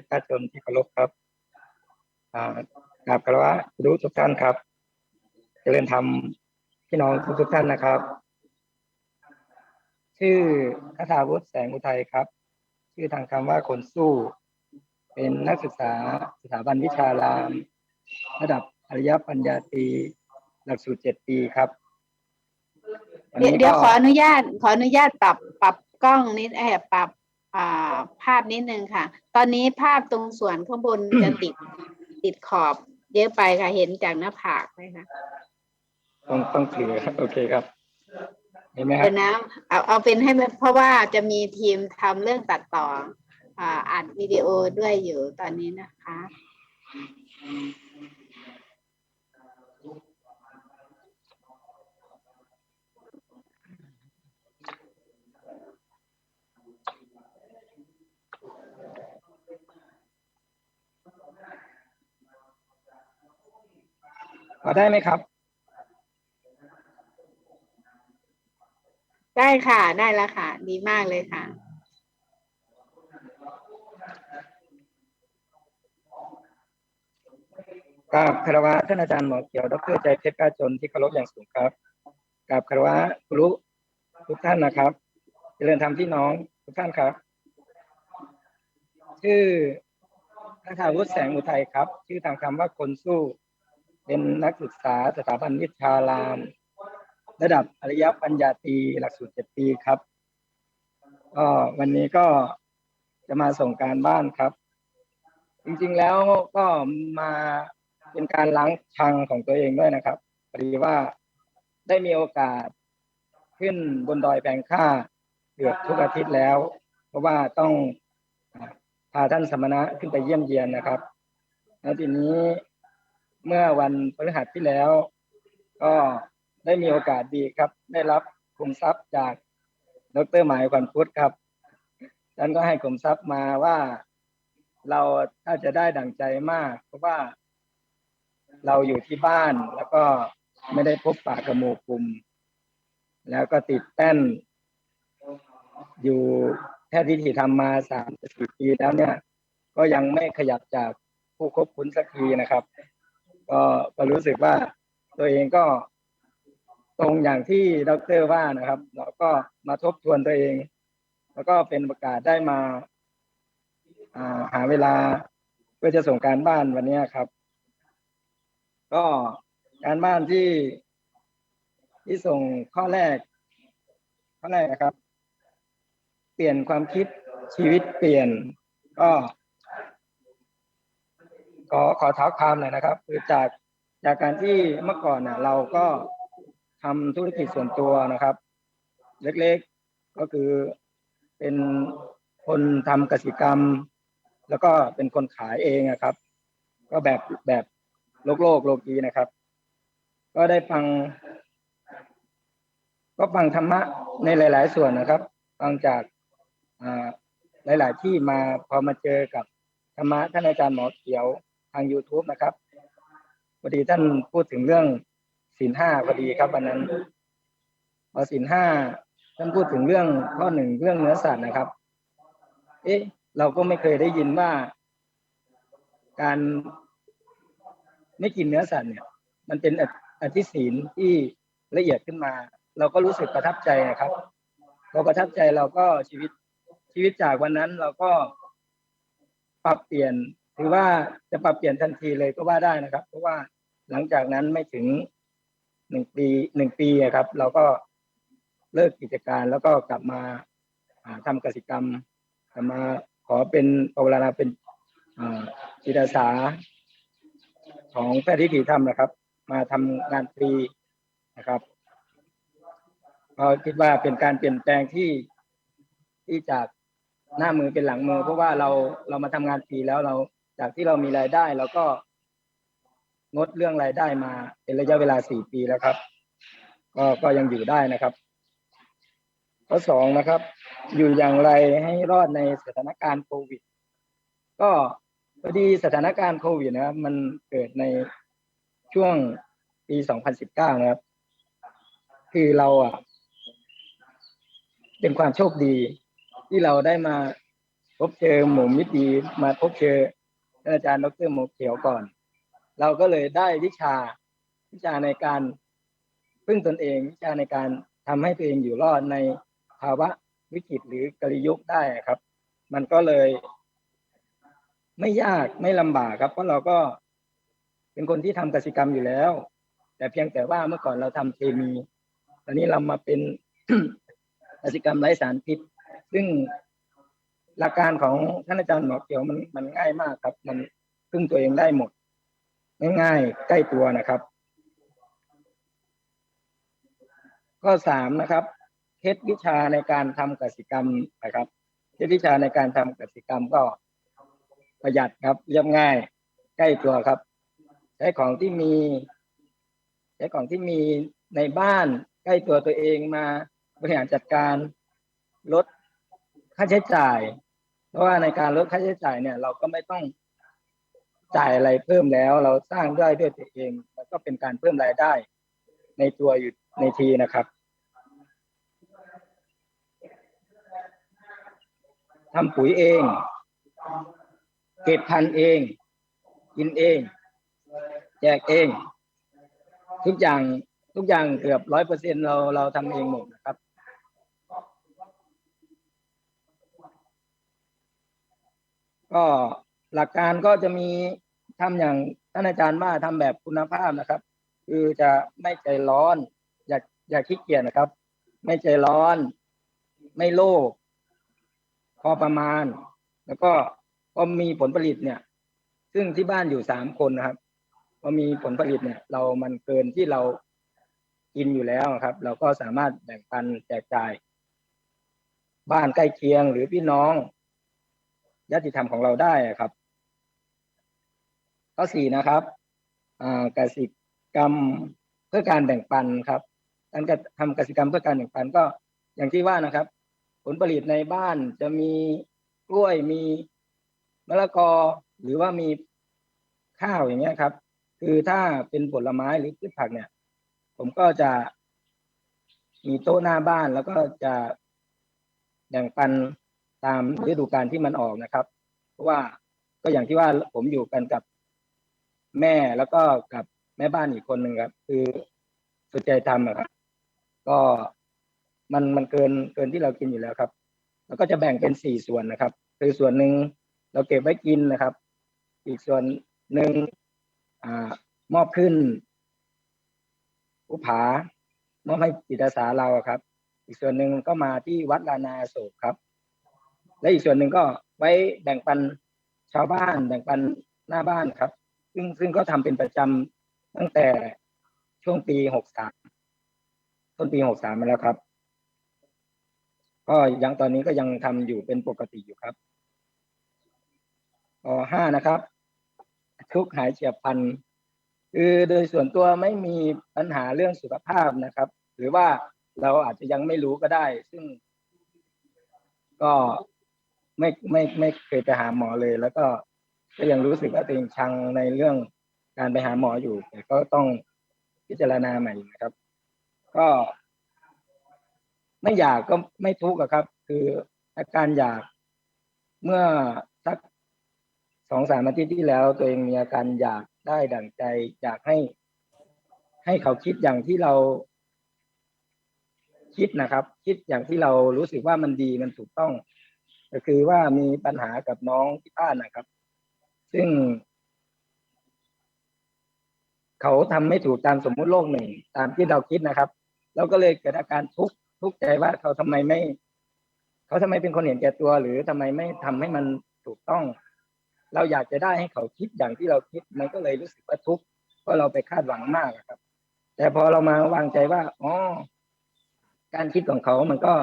ชรชนที่เคารพครับกราบคารวะรู้ทุกท่านครับจเจริญธรรมพี่น้องทุกทุกท่านนะครับ ชื่อคาถาวุฒิแสงอุทัยครับ ชื่อทางคำว่าคนสู้ เป็นนักศึกษาสถาบันวิชาราม ระดับอริยปัญญาตรีหลักสูตรเจ็ดปีครับนเดี๋ยวนี้เดี๋ยวขออนุญาตขออนุญาตปรับปรับกล้องนิดแอบปรับ ภาพนิดนึงค่ะ ตอนนี้ภาพตรงส่วนข้างบนจะติดติดขอบเยอะไปค่ะ เห็นจากหน้าผากไหมคะต้องต้องถือโอเคครับเห็นไหมครัเดี๋บยวนะเอาเอาเป็นให้มันเพราะว่าจะมีทีมทำเรื่องตัดต่ออ่าอัดวิดีโอด้วยอยู่ตอนนี้นะคะ พอได้ไหมครับ ได้ค่ะ ได้แล้วค่ะ ดีมากเลยค่ะ กราบคารวะท่านอาจารย์หมอเขียวดรใจเพชรกล้าจนที่เคารพอย่างสูงครับกราบคารวะครูทุกท่านนะครับ เจริญธรรมพี่น้องทุกท่านครับ ชื่อนักข่าววุฒิแสงอุทัยครับ ชื่อทางคำว่าคนสู้ เป็นนักศึกษาสถาบันวิชาราม ระดับอริยปัญญาตรีหลักสูตรเจ็ดปีครับก็วันนี้ก็จะมาส่งการบ้านครับ จริงๆแล้วก็มาเป็นการล้างชังของตัวเองด้วยนะครับพอดีว่าได้มีโอกาสขึ้นบนดอยแปลงค่าเกือบทุกอาทิตย์แล้ว เพราะว่าต้องพาท่านสมณะขึ้นไปเยี่ยมเยียนนะครับ แล้วทีนี้ เมื่อวันพฤหัสที่แล้ว ก็ได้มีโอกาสดีครับ ได้รับคุมทรัพย์จากดรหมายขวัญพุทธครับท่านก็ให้คุมทรัพย์มาว่าเราถ้าจะได้ดั่งใจมาก เพราะว่าเราอยู่ที่บ้านแล้วก็ไม่ได้พบปะกับหมู่กลุ่ม แล้วก็ติดแป้น อยู่แค่ที่ที่ทำมาสามสี่ปีแล้วเนี่ย ก็ยังไม่ขยับจากผู้คบคุ้นสักทีนะครับ ก็ก็รู้สึกว่าตัวเองก็ตรงอย่างที่ดรว่านะครับ เราก็มาทบทวนตัวเอง แล้วก็เป็นประกาศได้มาาหาเวลาเพื่อจะส่งการบ้านวันนี้ครับ ก็การบ้านที่ที่ส่งข้อแรก ข้อแรกนะครับ เปลี่ยนความคิดชีวิตเปลี่ยนก็ อขอเท้าความหน่อยนะครับ คือจากจากการที่เมื่อก่อนน่ะเราก็ทำธุรกิจส่วนตัวนะครับ เล็กๆก็คือเป็นคนทำกสิกรรม แล้วก็เป็นคนขายเองอะครับ ก็แบบแบบโลกโลกโลกีนะครับ ก็ได้ฟัง ก็ฟังธรรมะในหลาย ๆ ส่วนนะครับ ฟังจากหลาย ๆ ที่มาพอมาเจอกับธรรมะท่านอาจารย์หมอเขียว ทาง YouTube นะครับพอดีท่านพูดถึงเรื่องศีลห้าพอดีครับวันนั้นพอศีลห้าท่านพูดถึงเรื่องข้อหนึ่งเรื่องเนื้อสัตว์นะครับ เอ๊ะ เราก็ไม่เคยได้ยินว่า การไม่กินเนื้อสัตว์เนี่ย มันเป็นออธิศีลที่ละเอียดขึ้นมา เราก็รู้สึกประทับใจนะครับเราประทับใจเราก็ชีวิตชีวิตจากวันนั้นเราก็ปรับเปลี่ยน ถือว่าจะปรับเปลี่ยนทันทีเลยก็ว่าได้นะครับ เพราะว่าหลังจากนั้นไม่ถึงหนึ่งปีหนึ่งปีอะครับ เราก็เลิกกิจการแล้วก็กลับมาทำกสิกรรมกลับมาขอเป็นปวารณาเป็นจิตอาสาของแพทย์ที่ถีธรรมนะครับ มาทำงานฟรีนะครับก็คิดว่าเป็นการเปลี่ยนแปลงที่ที่จากหน้ามือเป็นหลังมือ เพราะว่าเราเรามาทำงานฟรีแล้วเรา จากที่เรามีรายได้เราก็งดเรื่องรายได้มาเป็นระยะเวลาสี่ปีแล้วครับ ก็ก็ยังอยู่ได้นะครับข้อสองนะครับ อยู่อย่างไรให้รอดในสถานการณ์โควิด ก็พอดีสถานการณ์โควิดนะครับ มันเกิดในช่วงปี 2019 นะครับ คือเราอะ เป็นความโชคดีที่เราได้มาพบเจอหมู่มิตรดีมาพบเจอ อาจารย์ดรหมูเขียวก่อน เราก็เลยได้วิชาวิชาในการพึ่งตนเอง วิชาในการทำให้ตัวเองอยู่รอดในภาวะวิกฤตหรือกริยุคได้ครับ มันก็เลย ไม่ยากไม่ลำบากครับ เพราะเราก็เป็นคนที่ทำกสิกรรมอยู่แล้ว แต่เพียงแต่ว่าเมื่อก่อนเราทำเคมี ตอนนี้เรามาเป็นกสิกรรมไร้สารพิษ ซึ่ง หลักการของท่านอาจารย์หมอเขียวมันมันง่ายมากครับ มันพึ่งตัวเองได้หมด ง่ายๆใกล้ตัวนะครับ ข้อสามนะครับเคล็ดวิชาในการทำกสิกรรมนะครับเคล็ดวิชาในการทำกสิกรรมก็ประหยัดครับเรียบง่าย ใกล้ตัวครับ ใช้ของที่มีใช้ของที่มีในบ้านใกล้ตัวตัวเองมาบริหารจัดการลดค่าใช้จ่าย เพราะว่าในการลดค่าใช้จ่ายเนี่ย เราก็ไม่ต้องจ่ายอะไรเพิ่มแล้ว เราสร้างได้ด้วยตัวเองแล้วก็เป็นการเพิ่มรายได้ ในตัวอยู่ในทีนะครับทำปุ๋ยเอง เก็บพันเอง กินเอง แจกเอง ทุกอย่างทุกอย่างเกือบร้อยเปอร์เซ็นเราเราทำเองหมดนะครับ ก็หลักการก็จะมีทำอย่างท่านอาจารย์ว่าทำแบบคุณภาพนะครับ คือจะไม่ใจร้อน อย่าอย่าขี้เกียจนะครับ ไม่ใจร้อน ไม่โลภพอประมาณ แล้วก็พอมีผลผลิตเนี่ย ซึ่งที่บ้านอยู่สามคนนะครับพอมีผลผลิตเนี่ย เรามันเกินที่เรากินอยู่แล้วครับ เราก็สามารถแบ่งปันแจกจ่าย บ้านใกล้เคียงหรือพี่น้อง ญาติธรรมของเราได้ครับ ข้อสี่นะครับอ่ากสิกรรมเพื่อการแบ่งปันครับการทำกสิกรรมเพื่อการแบ่งปันก็อย่างที่ว่านะครับ ผลผลิตในบ้านจะมีกล้วยมีมะละกอหรือว่ามีข้าวอย่างเงี้ยครับ คือถ้าเป็นผลไม้หรือพืชผักเนี่ย ผมก็จะมีโต๊ะหน้าบ้านแล้วก็จะแบ่งปัน ตามฤดูกาลที่มันออกนะครับ เพราะว่าก็อย่างที่ว่าผมอยู่กันกับแม่แล้วก็กับแม่บ้านอีกคนหนึ่งครับ คือสุดใจทำครับ ก็มันมันเกินเกินที่เรากินอยู่แล้วครับ แล้วก็จะแบ่งเป็นสี่ส่วนนะครับ คือส่วนหนึ่งเราเก็บไว้กินนะครับ อีกส่วนหนึ่งอ่ามอบขึ้นผู้ผามอบให้จิตอาสาเราครับ อีกส่วนหนึ่งก็มาที่วัดลานาโศกครับ และอีกส่วนหนึ่งก็ไว้แบ่งปันชาวบ้าน แบ่งปันหน้าบ้านครับ ซึ่งซึ่งก็ทำเป็นประจำตั้งแต่ช่วงปีหกสามต้นปีหกสามมาแล้วครับ ก็ยังตอนนี้ก็ยังทำอยู่เป็นปกติอยู่ครับข้อห้านะครับ ทุกหายเฉียบพลันคือโดยส่วนตัวไม่มีปัญหาเรื่องสุขภาพนะครับ หรือว่าเราอาจจะยังไม่รู้ก็ได้ ซึ่งก็ ไม่ไม่ไม่เคยไปหาหมอเลย แล้วก็ก็ยังรู้สึกว่าตัวเองชังในเรื่องการไปหาหมออยู่แต่ก็ต้องพิจารณาใหม่นะครับ ก็ไม่อยากก็ไม่ทุกข์ครับ คืออาการอยากเมื่อสักสองสามอาทิตย์ที่แล้ว ตัวเองมีอาการอยากได้ดั่งใจ อยากให้ ให้เขาคิดอย่างที่เรา คิดนะครับ คิดอย่างที่เรารู้สึกว่ามันดีมันถูกต้อง ก็คือว่ามีปัญหากับน้องที่บ้านนะครับ ซึ่ง เขาทำไม่ถูกตามสมมุติโลกหนึ่ง ตามที่เราคิดนะครับเราก็เลยเกิดอาการทุกข์ทุกข์ใจว่าเขาทำไมไม่ เขาทำไมเป็นคนเห็นแก่ตัว หรือทำไมไม่ทำให้มันถูกต้อง เราอยากจะได้ให้เขาคิดอย่างที่เราคิดมันก็เลยรู้สึกว่าทุกข์เพราะเราไปคาดหวังมากครับ แต่พอเรามาวางใจว่าอ๋อการคิดของเขามันก็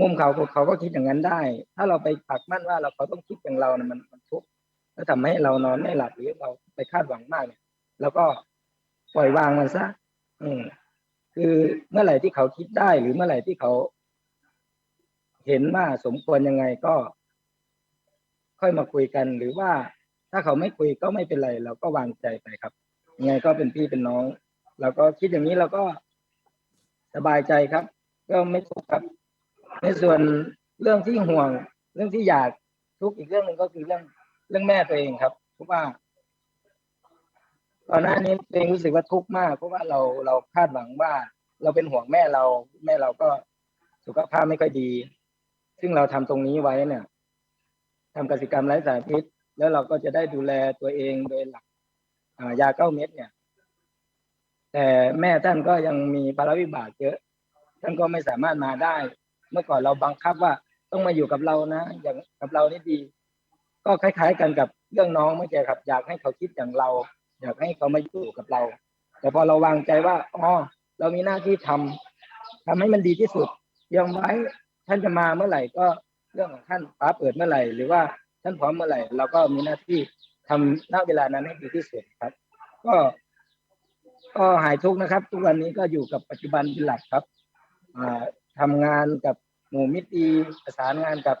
มุมเขาเขาก็คิดอย่างนั้นได้ ถ้าเราไปปักมั่นว่าเราเขาต้องคิดอย่างเรานะมันมันทุกข์แล้วทำให้เรานอนไม่หลับหรือเราไปคาดหวังมากเนี่ยแล้วก็ปล่อยวางมันซะอืมคือเมื่อไหร่ที่เขาคิดได้หรือเมื่อไหร่ที่เขา เห็นว่าสมควรยังไงก็ ค่อยมาคุยกัน หรือว่าถ้าเขาไม่คุยก็ไม่เป็นไร เราก็วางใจไปครับยังไงก็เป็นพี่เป็นน้องเราก็คิดอย่างนี้เราก็สบายใจครับ ก็ไม่ทุกข์ครับ ในส่วนเรื่องที่ห่วง เรื่องที่อยากทุกข์อีกเรื่องหนึ่งก็คือเรื่องเรื่องแม่ตัวเองครับเพราะว่าตอนหน้านี้ตัวเองรู้สึกว่าทุกข์มาก เพราะว่าเราเราคาดหวังว่า เราเป็นห่วงแม่เรา แม่เราก็สุขภาพไม่ค่อยดี ซึ่งเราทำตรงนี้ไว้เนี่ยทำกสิกรรมไร้สารพิษ แล้วเราก็จะได้ดูแลตัวเองโดยหลักยาเก้าเม็ดเนี่ย แต่แม่ท่านก็ยังมีภาระวิบากเยอะ ท่านก็ไม่สามารถมาได้ เมื่อก่อนเราบังคับว่าต้องมาอยู่กับเรานะ อย่างกับเรานี่ดี ก็คล้าย ๆ กันกับเรื่องน้องเมื่อกี้ครับ อยากให้เขาคิดอย่างเรา อยากให้เขามาอยู่กับเรา แต่พอเราวางใจว่าอ๋อเรามีหน้าที่ทำทำให้มันดีที่สุดยอมไว้ท่านจะมาเมื่อไหร่ก็เรื่องของท่านฟ้าเปิดเมื่อไหร่ หรือว่าท่านพร้อมเมื่อไหร่เราก็มีหน้าที่ทำณเวลานั้นให้ดีที่สุดครับ ก็ ก็หายทุกข์นะครับ ทุกวันนี้ก็อยู่กับปัจจุบันเป็นหลักครับอ่า ทำงานกับหมู่มิตรีประสานงานกับ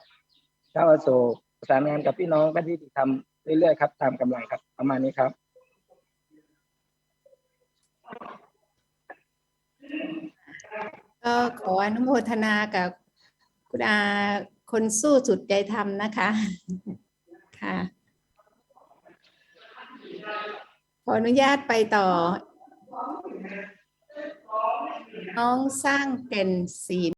ชาวอโศกประสานงานกับพี่น้องก็ที่ทำเรื่อยๆครับ ตามกำลังครับ ประมาณนี้ครับก็ขออนุโมทนากับคุณอาคนสู้สุดใจทำนะคะ ค่ะ ขออนุญาตไปต่อ น้องสร้างเป็นศีล